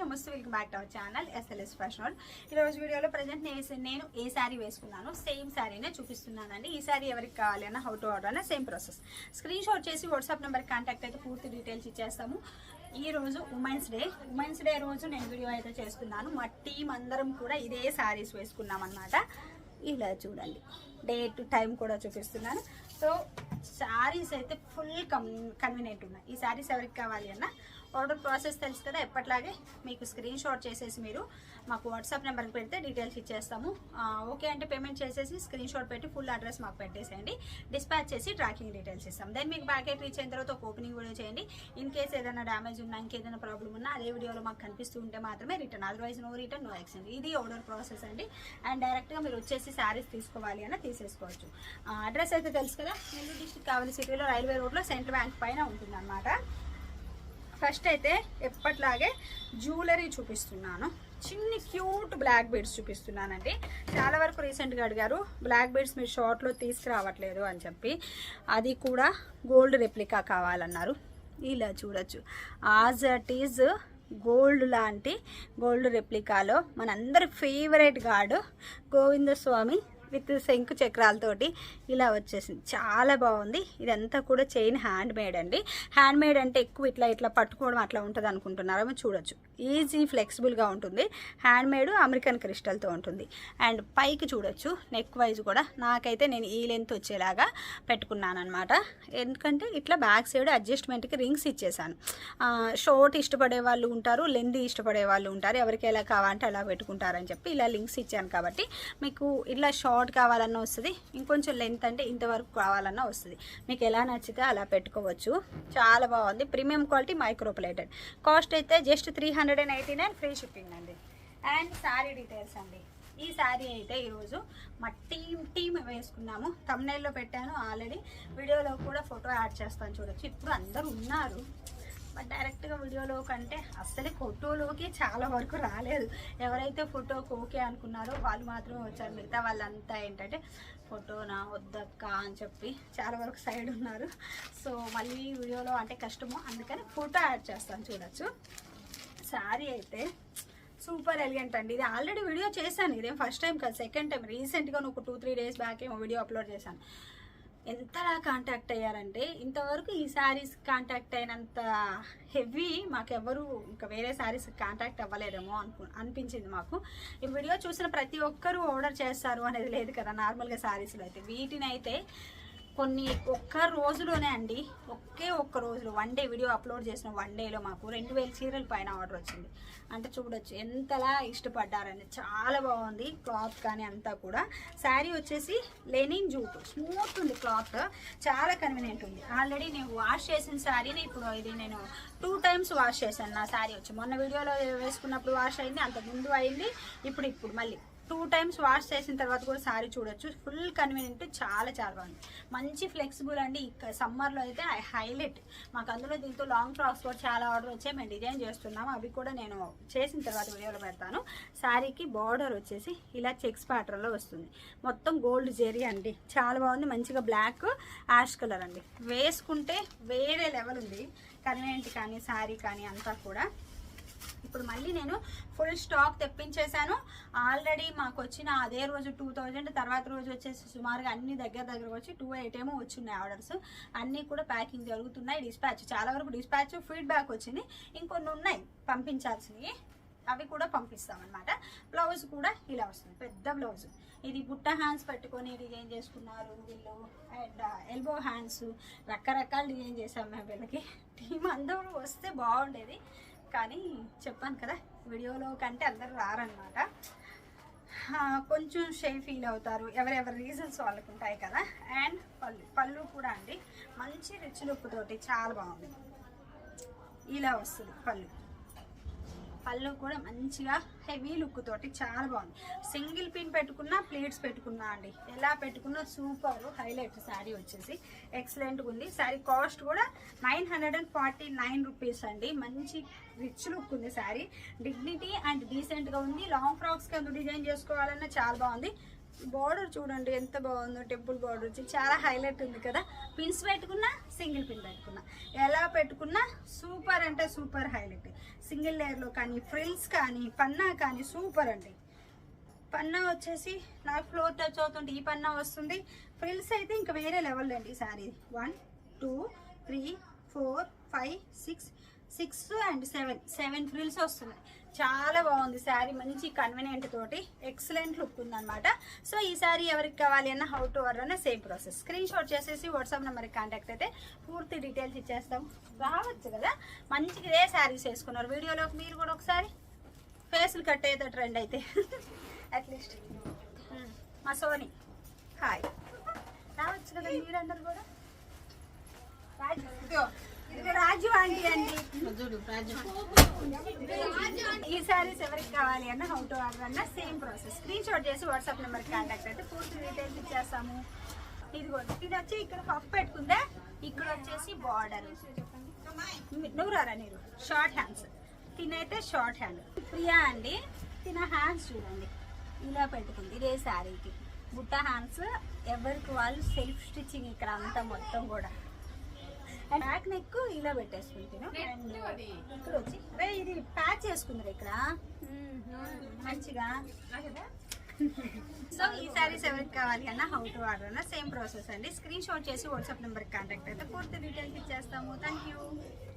నమస్తే welcome back to our channel SLS fashion ఈ రోజు వీడియోలో ప్రజెంట్ నేను ఏ శారీ వేసుకున్నాను సేమ్ శారీనే చూపిస్తున్నానండి. ఈ శారీ ఎవరికి కావాలి అన్న హౌ టు ఆర్డర్ అన్న సేమ్ ప్రాసెస్ స్క్రీన్ షాట్ చేసి వాట్సాప్ నెంబర్ కాంటాక్ట్ అయితే పూర్తి డీటెయిల్స్ ఇచ్చేస్తాము. ఈ రోజు ఉమెన్స్ డే ఉమెన్స్ డే రోజు నేను వీడియో అయితే చేస్తున్నాను. మా టీం అందరం కూడా ఇదే శారీస్ వేసుకున్నాం అనమాట ఇలా చూడండి. డేట్ టైం కూడా చూపిస్తున్నాను. సో శారీస్ అయితే ఫుల్ కం కన్వీనియంట్ ఉన్నాయి. ఈ శారీస్ ఎవరికి కావాలి అన్న ఆర్డర్ ప్రాసెస్ తెలుసు కదా ఎప్పట్లాగే మీకు స్క్రీన్ షాట్ చేసేసి మీరు మాకు వాట్సాప్ నెంబర్కి పెడితే డీటెయిల్స్ ఇచ్చేస్తాము. ఓకే అంటే పేమెంట్ చేసేసి స్క్రీన్ షాట్ పెట్టి ఫుల్ అడ్రస్ మాకు పెట్టేసేయండి. డిస్పాచ్ చేసి ట్రాకింగ్ డీటెయిల్స్ ఇస్తాం దెన్ మీకు ప్యాకెట్ రీచ్ అయిన తర్వాత ఒక ఓపెనింగ్ వీడియో చేయండి. ఇన్ కేస్ ఏదైనా డ్యామేజ్ ఉన్నా ఇంకేదైనా ప్రాబ్లం ఉన్నా అదే వీడియోలో మాకు కనిపిస్తూ ఉంటే మాత్రమే return otherwise no return no exchange ఇది ఆర్డర్ ప్రాసెస్ అండి. అండ్ డైరెక్ట్గా మీరు వచ్చేసి శారీస్ తీసుకోవాలి అని తీసేసుకోవచ్చు. అడ్రస్ అయితే తెలుసు కదా నెల్లూరు డిస్టిక్ కావలి సిటీలో రైల్వే రోడ్లో సెంట్రల్ బ్యాంక్ పైన ఉంటుంది ఫస్ట్ అయితే ఎప్పట్లాగే జ్యువెలరీ చూపిస్తున్నాను. చిన్ని క్యూట్ బ్లాక్ బీడ్స్ చూపిస్తున్నానండి. చాలా వరకు రీసెంట్గా అడిగారు బ్లాక్ బీడ్స్ మీరు షార్ట్లో తీసుకురావట్లేదు అని చెప్పి. అది కూడా గోల్డ్ రెప్లికా కావాలన్నారు. ఇలా చూడొచ్చు. ఆజ్ అట్ ఈజ్ గోల్డ్ లాంటి గోల్డ్ రెప్లికాలో మనందరి ఫేవరెట్ గాడు గోవింద స్వామి విత్ శంకు చక్రాలతోటి ఇలా వచ్చేసింది. చాలా బాగుంది. ఇదంతా కూడా చైన్ హ్యాండ్ మేడ్ అండి. హ్యాండ్ మేడ్ అంటే ఎక్కువ ఇట్లా ఇట్లా పట్టుకోవడం అట్లా ఉంటుంది అనుకుంటున్నారేమో చూడొచ్చు. ఈజీ ఫ్లెక్సిబుల్గా ఉంటుంది. హ్యాండ్ మేడ్ అమెరికన్ క్రిస్టల్తో ఉంటుంది. అండ్ పైకి చూడొచ్చు నెక్ వైజ్ కూడా. నాకైతే నేను ఈ లెంత్ వచ్చేలాగా పెట్టుకున్నాను అనమాట ఎందుకంటే ఇట్లా బ్యాక్ సైడ్ అడ్జస్ట్మెంట్కి రింగ్స్ ఇచ్చేసాను. షార్ట్ ఇష్టపడే వాళ్ళు ఉంటారు లెంత్ ఇష్టపడే వాళ్ళు ఉంటారు. ఎవరికి ఎలా కావాలంటే అలా పెట్టుకుంటారని చెప్పి ఇలా లింక్స్ ఇచ్చాను కాబట్టి మీకు ఇట్లా షార్ట్ కావాలన్నా వస్తుంది ఇంకొంచెం లెంత్ అంటే ఇంతవరకు కావాలన్నా వస్తుంది. మీకు ఎలా నచ్చితే అలా పెట్టుకోవచ్చు. చాలా బాగుంది. Premium quality micro plated cost అయితే just three hundred and eighty nine free shipping అండి. అండ్ శారీ డీటెయిల్స్ అండి. ఈ శారీ అయితే ఈరోజు మా టీమ్ టీమ్ వేసుకున్నాము. తమ్నైల్లో పెట్టాను ఆల్రెడీ వీడియోలో కూడా ఫోటో యాడ్ చేస్తాను చూడొచ్చు. ఇప్పుడు అందరు ఉన్నారు. బట్ డైరెక్ట్గా వీడియోలో కంటే అస్సలే ఫోటోలోకి చాలా వరకు రాలేదు. ఎవరైతే ఫోటోకి ఓకే అనుకున్నారో వాళ్ళు మాత్రమే వచ్చారు. మిగతా వాళ్ళంతా ఏంటంటే ఫోటోనా వద్దక్క అని చెప్పి చాలా వరకు సైడ్ ఉన్నారు. సో మళ్ళీ వీడియోలో అంటే కష్టము. అందుకని ఫోటో యాడ్ చేస్తాను చూడొచ్చు. శారీ అయితే సూపర్ ఎలిగెంట్ అండి. ఇది ఆల్రెడీ వీడియో చేశాను. ఇదేం ఫస్ట్ టైం కాదు సెకండ్ టైం. రీసెంట్గా ఒక టూ త్రీ డేస్ బ్యాక్ ఏమో వీడియో అప్లోడ్ చేశాను. ఎంతలా కాంటాక్ట్ అయ్యారంటే ఇంతవరకు ఈ శారీస్ కాంటాక్ట్ అయినంత హెవీ మాకెవరు ఇంకా వేరే శారీస్ కాంటాక్ట్ అవ్వలేదేమో అనుకు అనిపించింది మాకు. ఈ వీడియో చూసిన ప్రతి ఒక్కరూ ఆర్డర్ చేస్తారు అనేది లేదు కదా నార్మల్గా శారీస్లో అయితే వీటిని అయితే. కొన్ని ఒక్క రోజులోనే అండి ఒకే ఒక్క రోజులో వన్ డే వీడియో అప్లోడ్ చేసిన వన్ డేలో మాకు రెండు వేల చీరల పైన ఆర్డర్ వచ్చింది. అంటే చూడొచ్చు ఎంతలా ఇష్టపడ్డారని. చాలా బాగుంది క్లాత్ కానీ అంతా కూడా. శారీ వచ్చేసి లెనిన్ జూట్ స్మూత్ ఉంది క్లాత్ చాలా కన్వీనియంట్ ఉంది. ఆల్రెడీ నేను వాష్ చేసిన శారీని ఇప్పుడు ఇది నేను టూ టైమ్స్ వాష్ చేశాను. నా శారీ వచ్చి మొన్న వీడియోలో వేసుకున్నప్పుడు వాష్ అయింది అంత ముందు అయింది ఇప్పుడు ఇప్పుడు మళ్ళీ. టూ టైమ్స్ వాష్ చేసిన తర్వాత కూడా సారీ చూడొచ్చు. ఫుల్ కన్వీనియంట్ చాలా చాలా బాగుంది. మంచి ఫ్లెక్సిబుల్ అండి. ఇక్కడ సమ్మర్లో అయితే హైలైట్ మాకు అందులో దీంతో లాంగ్ ఫ్రాక్స్ కూడా చాలా ఆర్డర్ వచ్చాయి. మేము డిజైన్ చేస్తున్నాము అవి కూడా నేను చేసిన తర్వాత వీడియోలో పెడతాను. శారీకి బార్డర్ వచ్చేసి ఇలా చెక్స్ ప్యాటర్న్లో వస్తుంది. మొత్తం గోల్డ్ జెరీ అండి. చాలా బాగుంది. మంచిగా బ్లాక్ యాష్ కలర్ అండి. వేసుకుంటే వేరే లెవెల్ ఉంది. కన్వీనియంట్ కానీ శారీ కానీ అంతా కూడా. ఇప్పుడు మళ్ళీ నేను ఫుల్ స్టాక్ తెప్పించేశాను. ఆల్రెడీ మాకు వచ్చిన అదే రోజు టూ థౌజండ్ తర్వాత రోజు వచ్చేసి సుమారుగా అన్ని దగ్గర దగ్గర వచ్చి టూ ఎయిట్ ఏమో వచ్చినాయి ఆర్డర్స్. అన్నీ కూడా ప్యాకింగ్ జరుగుతున్నాయి డిస్పాచ్ చాలా వరకు డిస్పాచ్ ఫీడ్బ్యాక్ వచ్చింది. ఇంకొన్ని ఉన్నాయి పంపించాల్సినవి. అవి కూడా పంపిస్తామన్నమాట. బ్లౌజ్ కూడా ఇలా వస్తుంది పెద్ద బ్లౌజ్ ఇది బుట్ట హ్యాండ్స్ పెట్టుకొని డిజైన్ చేసుకున్నారు వీళ్ళు. అండ్ ఎల్బో హ్యాండ్స్ రకరకాల డిజైన్ చేసాం మేము వీళ్ళకి. టీం అందరూ వస్తే బాగుండేది. కానీ చెప్పాను కదా వీడియోలో కంటే అందరు రారనమాట కొంచెం షై ఫీల్ అవుతారు. ఎవరెవరి రీజన్స్ వాళ్ళకు ఉంటాయి కదా. అండ్ పళ్ళు పళ్ళు కూడా అండి. మంచి రిచ్ లుక్ తోటి చాలా బాగుంది. ఇలా వస్తుంది పళ్ళు. పళ్ళు కూడా మంచిగా హెవీ లుక్ తోటి చాలా బాగుంది. సింగిల్ పిన్ పెట్టుకున్నా ప్లేట్స్ పెట్టుకున్నా అండి. ఎలా పెట్టుకున్నా సూపర్. హైలైట్ శారీ వచ్చేసి. ఎక్సలెంట్గా ఉంది శారీ కాస్ట్ కూడా nine hundred and forty nine rupees అండి. మంచి రిచ్ లుక్ ఉంది శారీ. డిగ్నిటీ అండ్ డీసెంట్గా ఉంది. లాంగ్ ఫ్రాక్స్కి అందుకు డిజైన్ చేసుకోవాలన్నా చాలా బాగుంది. బార్డర్ చూడండి ఎంత బాగుందో టెంపుల్ బార్డర్ వచ్చి చాలా హైలైట్ ఉంది కదా. పిన్స్ పెట్టుకున్నా సింగిల్ పిన్ పెట్టుకున్నా. ఎలా పెట్టుకున్నా సూపర్ అంటే సూపర్ హైలైట్. సింగిల్ లేయర్లో కానీ ఫ్రిల్స్ కానీ పన్నా కానీ సూపర్ అండి. పన్నా వచ్చేసి నాకు ఫ్లోర్ టచ్ అవుతుంది ఈ పన్నా వస్తుంది. ఫ్రిల్స్ అయితే ఇంకా వేరే లెవెల్ అండి sari one two three four five six six and seven seven frills వస్తున్నాయి. చాలా బాగుంది శారీ మంచి కన్వీనియంట్ తోటి ఎక్సలెంట్ లుక్ ఉందన్నమాట. సో ఈ శారీ ఎవరికి కావాలి అన్న హౌ టు ఆర్డర్ అన్న సేమ్ ప్రాసెస్ స్క్రీన్ షాట్ చేసేసి వాట్సాప్ నెంబర్కి కాంటాక్ట్ అయితే పూర్తి డీటెయిల్స్ ఇచ్చేస్తాం. రావచ్చు కదా? మంచిగా ఇదే శారీస్ వేసుకున్నారు. వీడియోలోకి మీరు కూడా ఒకసారి ఫేస్లు కట్ అయితే. ట్రెండ్ అయితే అట్లీస్ట్ మా సోని. హాయ్ రావచ్చు కదా మీరందరు కూడా? రాజు రాజు ఆంటీ అండి. ఈ సారీస్ ఎవరికి కావాలి అన్న హౌ టు ఆర్డర్ అన్న సేమ్ ప్రాసెస్ స్క్రీన్ షాట్ చేసి వాట్సాప్ నెంబర్ కాంటాక్ట్ అయితే పూర్తి డీటెయిల్స్ ఇచ్చేస్తాము. ఇదిగో ఇది వచ్చి ఇక్కడ పఫ్ పెట్టుకుందా? ఇక్కడ వచ్చేసి బార్డర్ నువ్వు రారా మీరు షార్ట్ హ్యాండ్స్ తినైతే షార్ట్ హ్యాండ్ ప్రియా అండి తిన హ్యాండ్స్ చూడండి. ఇలా పెట్టుకుంది ఇదే శారీకి బుట్ట హ్యాండ్స్ ఎవరికి వాళ్ళు సెల్ఫ్ స్టిచ్చింగ్ ఇక్కడ అంతా మొత్తం కూడా. అండ్ బ్యాక్ నెక్ ఇలా పెట్టేసుకుంటాను అండ్ ఇక్కడ వచ్చి రే ఇది ప్యాచ్ చేసుకుందరు ఇక్కడ. మంచిగా. సో ఈ సారీస్ ఎవరికి కావాలి అన్న హౌ టు ఆర్డర్ అన్న సేమ్ ప్రాసెస్ అండి. స్క్రీన్ షాట్ చేసి వాట్సాప్ నెంబర్కి కాంటాక్ట్ అయితే పూర్తి డీటెయిల్స్ ఇచ్చేస్తాము. Thank you